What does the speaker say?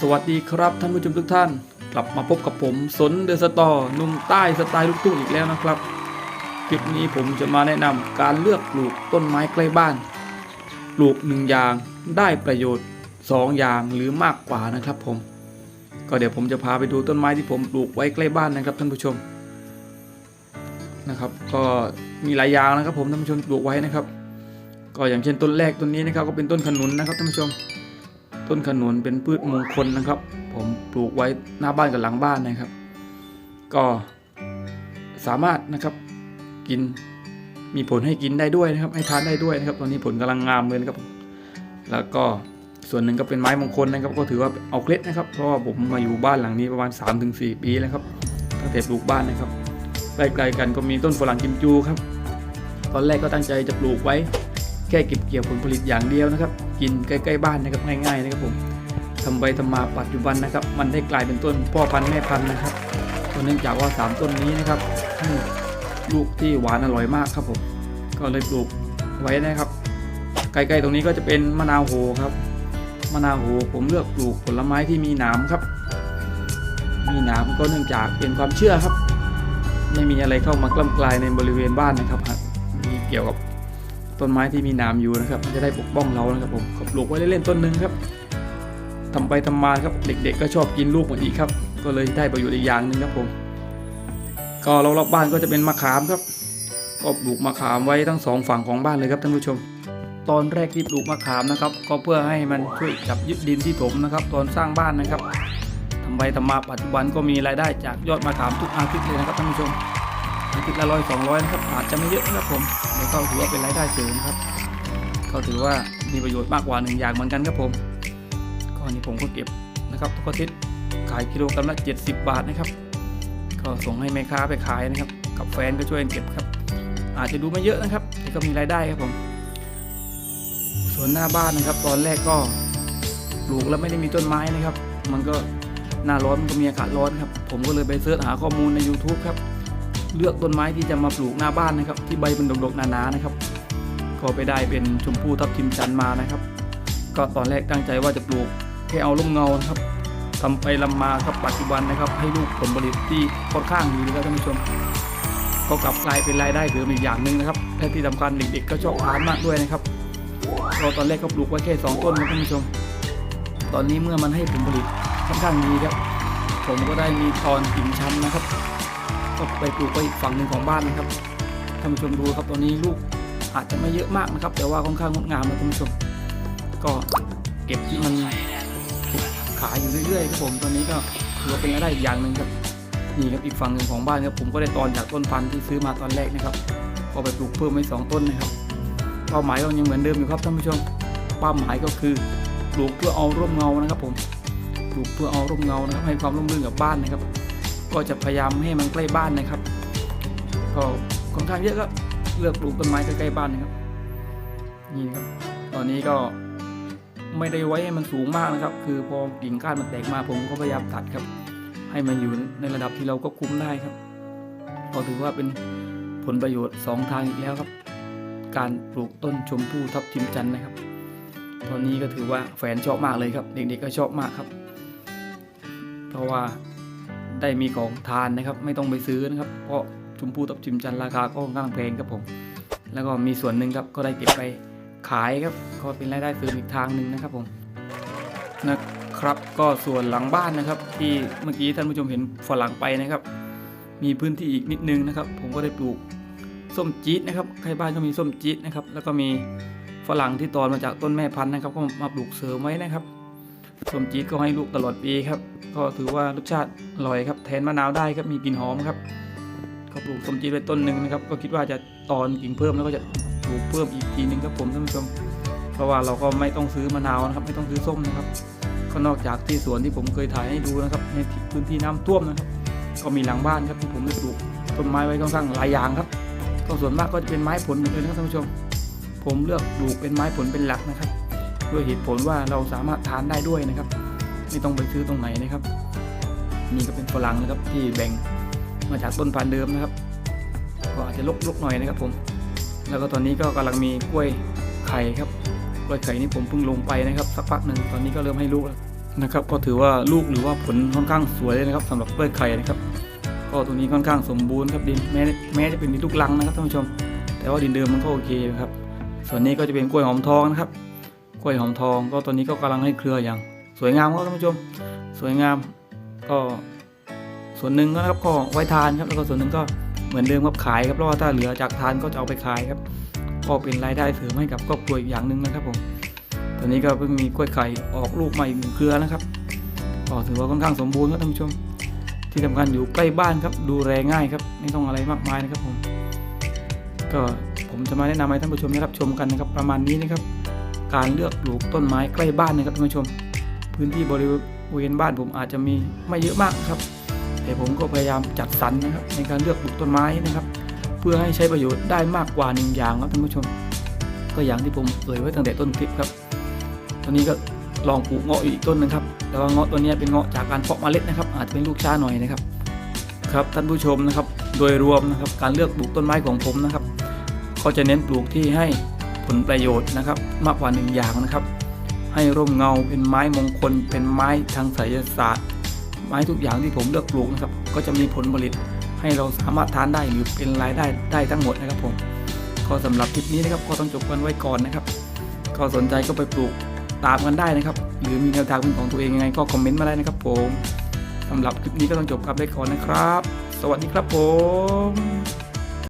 สวัสดีครับท่านผู้ชมทุกท่าน กลับมาพบกับผมสนเดอะสตอร์หนุ่มใต้สไตล์ลูกทุ่งอีกแล้วนะครับ คลิปนี้ผมจะมาแนะนำการเลือกปลูกต้นไม้ใกล้บ้าน ปลูกหนึ่งอย่างได้ประโยชน์สองอย่างหรือมากกว่านะครับผม ก็เดี๋ยวผมจะพาไปดูต้นไม้ที่ผมปลูกไว้ใกล้บ้านนะครับท่านผู้ชมนะครับ ก็มีหลายอย่างนะครับผมท่านผู้ชมปลูกไว้นะครับ ก็อย่างเช่นต้นแรกต้นนี้นะครับก็เป็นต้นขนุนนะครับท่านผู้ชม ต้นขนุนเป็นพืชมงคลนะครับ ผมปลูกไว้หน้าบ้านกับหลังบ้านนะครับ ก็สามารถนะครับกินมีผลให้กินได้ด้วยนะครับ ให้ทานได้ด้วยนะครับ ตอนนี้ผลกำลังงามเลยนะครับ แล้วก็ส่วนหนึ่งก็เป็นไม้มงคลนะครับ ก็ถือว่าเอาเคล็ดนะครับ เพราะว่าผมมาอยู่บ้านหลังนี้ประมาณ 3-4 ปีแล้วครับตั้งแต่ปลูกบ้านนะครับใกล้ๆกันก็มีต้นฝรั่งกิมจูครับ ตอนแรกก็ตั้งใจจะปลูกไว้ แค่เก็บเกี่ยวผลผลิตอย่างเดียวนะครับ กินใกล้ๆบ้านนะครับง่ายๆนะครับผมทำไปทำมาปัจจุบันนะครับ มันได้กลายเป็นต้นพ่อพันธุ์แม่พันธุ์นะครับเนื่องจากว่า 3 ต้นนี้นะครับให้ลูกที่หวานอร่อยมากครับผมก็เลยปลูกไว้นะครับ ใกล้ๆตรงนี้ก็จะเป็นมะนาวโหครับมะนาวโหผมเลือกปลูกผลไม้ที่มีหนามครับ มีหนามก็เนื่องจากเป็นความเชื่อครับ ไม่มีอะไรเข้ามากล้ำกลายในบริเวณบ้านนะครับมีเกี่ยวกับ ต้นไม้ที่มีหนามอยู่นะครับ มันจะได้ปกป้องเรานะครับผมก็ปลูกไว้เล่นๆต้นหนึ่งครับทำไปทำมาครับเด็ก ๆ ก็ชอบกินลูกเหมือนอีกครับ ก็เลยได้ประโยชน์อีกอย่างหนึ่งครับผม ก็รอบๆบ้านก็จะเป็นมะขามครับก็ปลูกมะขามไว้ทั้งสองฝั่งของบ้านเลยครับท่านผู้ชม ตอนแรกที่ปลูกมะขามนะครับ ก็เพื่อให้มันช่วยจับยึดดินที่ถมนะครับ ตอนสร้างบ้านนะครับทำไปทำมาปัจจุบันก็มีรายได้จากยอดมะขามทุกอาทิตย์เลยนะครับท่านผู้ชม ตย์ละร้อยสองร้อยนะครับอาจจะไม่เยอะนะครับผมแต่ก็ถือว่าเป็นรายได้เสริมครับก็ถือว่ามีประโยชน์มากกว่าหนึ่งอย่างเหมือนกันครับผมก็นี่ผมก็เก็บนะครับทุกอาทิตย์ขายกิโลกรัมละ70 บาทนะครับ ก็ส่งให้แม่ค้าไปขายนะครับ กับแฟนก็ช่วยกันเก็บครับ อาจจะดูไม่เยอะนะครับแต่ก็มีรายได้ครับผม ส่วนหน้าบ้านนะครับ ตอนแรกก็ปลูกแล้วไม่ได้มีต้นไม้นะครับ มันก็หน้าร้อนมันก็มีอากาศร้อนครับ ผมก็เลยไปเสิร์ชหาข้อมูลใน YouTube ครับ เลือกต้นไม้ที่จะมาปลูกหน้าบ้านนะครับ ที่ใบเป็นดกๆหนาๆนะครับ ก็ไปได้เป็นชมพู่ทับทิมจันมานะครับ ก็ตอนแรกตั้งใจว่าจะปลูกแค่เอาร่มเงานะครับทำไปลำมาครับปัจจุบันนะครับ ให้ลูกผลผลิตที่ค่อนข้างดีนะครับท่านผู้ชม ก็กลับกลายเป็นรายได้เสริมอีกอย่างหนึ่งนะครับและที่สำคัญเด็กๆก็ชอบทานมากด้วยนะครับเราตอนแรกก็ปลูกไว้แค่สองต้นนะท่านผู้ชม ตอนนี้เมื่อมันให้ผลผลิตค่อนข้างดีครับ ผมก็ได้มีตอนกิ่งชันนะครับ ก็ไปปลูกไว้อีกฝั่งหนึ่งของบ้านนะครับท่านผู้ชมดูครับตอนนี้ลูกอาจจะไม่เยอะมากนะครับ แต่ว่าค่อนข้างงดงามนะท่านผู้ชม ก็เก็บที่มันขายอยู่เรื่อยๆครับผมตอนนี้ก็ถือว่าเป็นรายได้อีกอย่างหนึ่งครับนี่ครับอีกฝั่งหนึ่งของบ้านครับผมก็ได้ตอนจากต้นพันธุ์ที่ซื้อมาตอนแรกนะครับก็ไปปลูกเพิ่มไว้สองต้นนะครับเป้าหมายก็ยังเหมือนเดิมอยู่ครับท่านผู้ชมเป้าหมายก็คือปลูกเพื่อเอาร่มเงานะครับผมปลูกเพื่อเอาร่มเงานะครับให้ความร่มรื่นกับบ้านนะครับ ก็จะพยายามให้มันใกล้บ้านนะครับก็ค่อนข้างเยอะก็เลือกปลูกต้นไม้ใกล้ๆบ้านนะครับ นี่นะครับ ตอนนี้ก็ไม่ได้ไว้ให้มันสูงมากนะครับ คือพอกิ่งก้านมันแตกมาผมก็พยายามตัดครับ ให้มันอยู่ในระดับที่เราก็คุมได้ครับ ก็ถือว่าเป็นผลประโยชน์สองทางอีกแล้วครับ การปลูกต้นชมพู่ทับทิมจันนะครับ ตอนนี้ก็ถือว่าแฟนชอบมากเลยครับ เด็กๆก็ชอบมากครับ เพราะว่า ได้มีของทานนะครับไม่ต้องไปซื้อนะครับ เพราะชมพูตับทิมจันทร์ราคาก็ค่อนข้างแพงครับผม แล้วก็มีส่วนหนึ่งครับก็ได้เก็บไปขายครับก็เป็นรายได้เสริมอีกทางหนึ่งนะครับผมนะครับก็ส่วนหลังบ้านนะครับ ที่เมื่อกี้ท่านผู้ชมเห็นฝรั่งไปนะครับ มีพื้นที่อีกนิดนึงนะครับ ผมก็ได้ปลูกส้มจี๊ดนะครับใครบ้านก็มีส้มจี๊ดนะครับ แล้วก็มีฝรั่งที่ตอนมาจากต้นแม่พันธุ์นะครับ ก็มาปลูกเสริมไว้นะครับ ส้มจี๊ดก็ให้ลูกตลอดปีครับ ก็ถือว่ารสชาติอร่อยครับ แทนมะนาวได้ครับมีกลิ่นหอมครับก็ปลูกส้มจี๊ดไว้ต้นหนึ่งนะครับ ก็คิดว่าจะตอนกิ่งเพิ่มแล้วก็จะปลูกเพิ่มอีกทีหนึ่งครับผมท่านผู้ชม เพราะว่าเราก็ไม่ต้องซื้อมะนาวนะครับ ไม่ต้องซื้อส้มนะครับก็นอกจากที่สวนที่ผมเคยถ่ายให้ดูนะครับ ในพื้นที่น้ำท่วมนะครับ ก็มีหลังบ้านครับที่ผมได้ปลูกต้นไม้ไว้ค่อนข้างหลายอย่างครับก็ส่วนมากก็จะเป็นไม้ผลหมดเลยนะครับท่านผู้ชม ผมเลือกปลูกเป็นไม้ผลเป็นหลักนะครับ ด้วยเหตุผลว่าเราสามารถทานได้ด้วยนะครับ ไม่ต้องไปซื้อตรงไหนนะครับ นี่ก็เป็นฝรั่งนะครับที่แบ่งมาจากต้นพันธุ์เดิมนะครับ ก็อาจจะลกๆหน่อยนะครับผม แล้วก็ตอนนี้ก็กำลังมีกล้วยไข่ครับกล้วยไข่นี่ผมเพิ่งลงไปนะครับสักพักหนึ่งตอนนี้ก็เริ่มให้ลูกแล้วนะครับ ก็ถือว่าลูกหรือว่าผลค่อนข้างสวยเลยนะครับสำหรับกล้วยไข่นะครับ ก็ตัวนี้ค่อนข้างสมบูรณ์ครับดินแม้แม้จะเป็นดินลูกลังนะครับท่านผู้ชม แต่ว่าดินเดิมมันก็โอเคครับ ส่วนนี้ก็จะเป็นกล้วยหอมทองนะครับ ล้วยหอมทอง ก็ตัวนี้ก็กำลังให้เครืออย่างสวยงามครับท่านผู้ชม สวยงามก็ส่วนหนึ่งก็นะครับก็ไว้ทานครับแล้วก็ส่วนหนึ่งก็เหมือนเดิมครับขายครับเพราะว่าถ้าเหลือจากทานก็จะเอาไปขายครับ ก็เป็นรายได้เสริมให้กับครอบครัวอีกอย่างหนึ่งนะครับผมตอนนี้ก็เพิ่งมีกล้วยไข่ออกลูกใหม่หนึ่งเครือนะครับก็ถือว่าค่อนข้างสมบูรณ์ครับท่านผู้ชม ที่สำคัญอยู่ใกล้บ้านครับ ดูแลง่ายครับไม่ต้องอะไรมากมายนะครับผม ก็ผมจะมาแนะนำให้ท่านผู้ชมได้รับชมกันนะครับ ประมาณนี้นะครับ การเลือกปลูกต้นไม้ใกล้บ้านนะครับท่านผู้ชม พื้นที่บริเวณบ้านผมอาจจะมีไม่เยอะมากครับ แต่ผมก็พยายามจัดสรรนะครับ ในการเลือกปลูกต้นไม้นะครับ เพื่อให้ใช้ประโยชน์ได้มากกว่าหนึ่งอย่างครับท่านผู้ชม ก็อย่างที่ผมเอ่ยไว้ตั้งแต่ต้นคลิปครับตอนนี้ก็ลองปลูกเงาะอยู่อีกต้นหนึงครับแต่ว่าเงาะตัวนี้เป็นเงาะจากการเพาะเมล็ดนะครับ อาจจะเป็นลูกช้าหน่อยนะครับ ครับท่านผู้ชมนะครับ โดยรวมนะครับการเลือกปลูกต้นไม้ของผมนะครับ ก็จะเน้นปลูกที่ให้ ผลประโยชน์นะครับมากกว่าหนึ่งอย่างนะครับ ให้ร่มเงาเป็นไม้มงคล เป็นไม้ทางไสยศาสตร์ ไม้ทุกอย่างที่ผมเลือกปลูกนะครับ ก็จะมีผลผลิตให้เราสามารถทานได้หรือเป็นรายได้ได้ทั้งหมดนะครับผมก็สำหรับคลิปนี้นะครับก็ต้องจบกันไว้ก่อนนะครับ ก็สนใจก็ไปปลูกตามกันได้นะครับ หรือมีแนวทางเป็นของตัวเองยังไงก็คอมเมนต์มาได้นะครับผมสำหรับคลิปนี้ก็ต้องจบกันไว้ก่อนนะครับ สวัสดีครับผม